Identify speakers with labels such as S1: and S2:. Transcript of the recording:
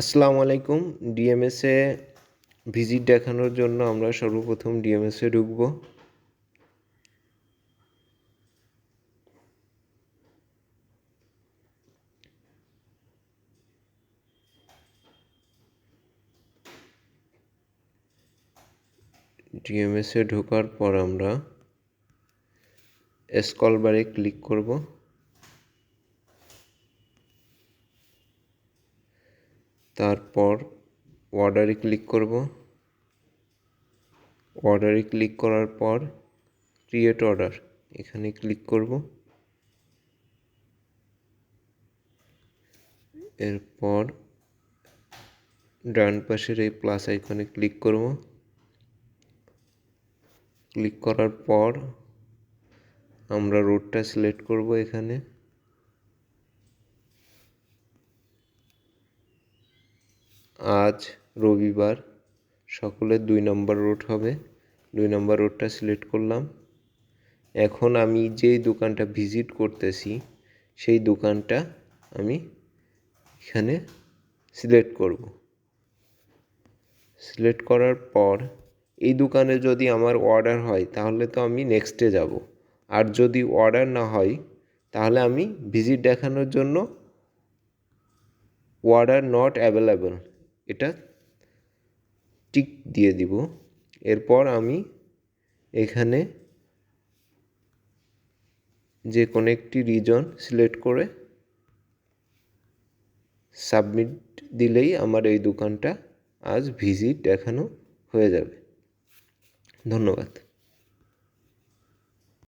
S1: আসসালামু আলাইকুম। ডিএমএসে ভিজিট দেখানোর জন্য আমরা সর্বপ্রথম ডিএমএসে ঢুকব। ডিএমএসে ঢোকার পর আমরা স্কল বারে ক্লিক করব। তারপর অর্ডারে ক্লিক করব। অর্ডারে ক্লিক করার পর ক্রিয়েট অর্ডার এখানে ক্লিক করব। এরপর ডান পাশের এই প্লাস আইকনে ক্লিক করব। ক্লিক করার পর আমরা রোডটা সিলেক্ট করব এখানে। আজ রবিবার, সকলের দুই নম্বর রোড হবে। দুই নম্বর রোডটা সিলেক্ট করলাম। এখন আমি যেই দোকানটা ভিজিট করতেছি, সেই দোকানটা আমি এখানে সিলেক্ট করব। সিলেক্ট করার পর এই দোকানে যদি আমার অর্ডার হয়, তাহলে তো আমি নেক্সটে যাব। আর যদি অর্ডার না হয়, তাহলে আমি ভিজিট দেখানোর জন্য অর্ডার নট অ্যাভেলেবল এটা টিক দিয়ে দিব। এরপর আমি এখানে যে কোনো একটি রিজন সিলেক্ট করে সাবমিট দিলেই আমার এই দোকানটা আজ ভিজিট দেখানো হয়ে যাবে। ধন্যবাদ।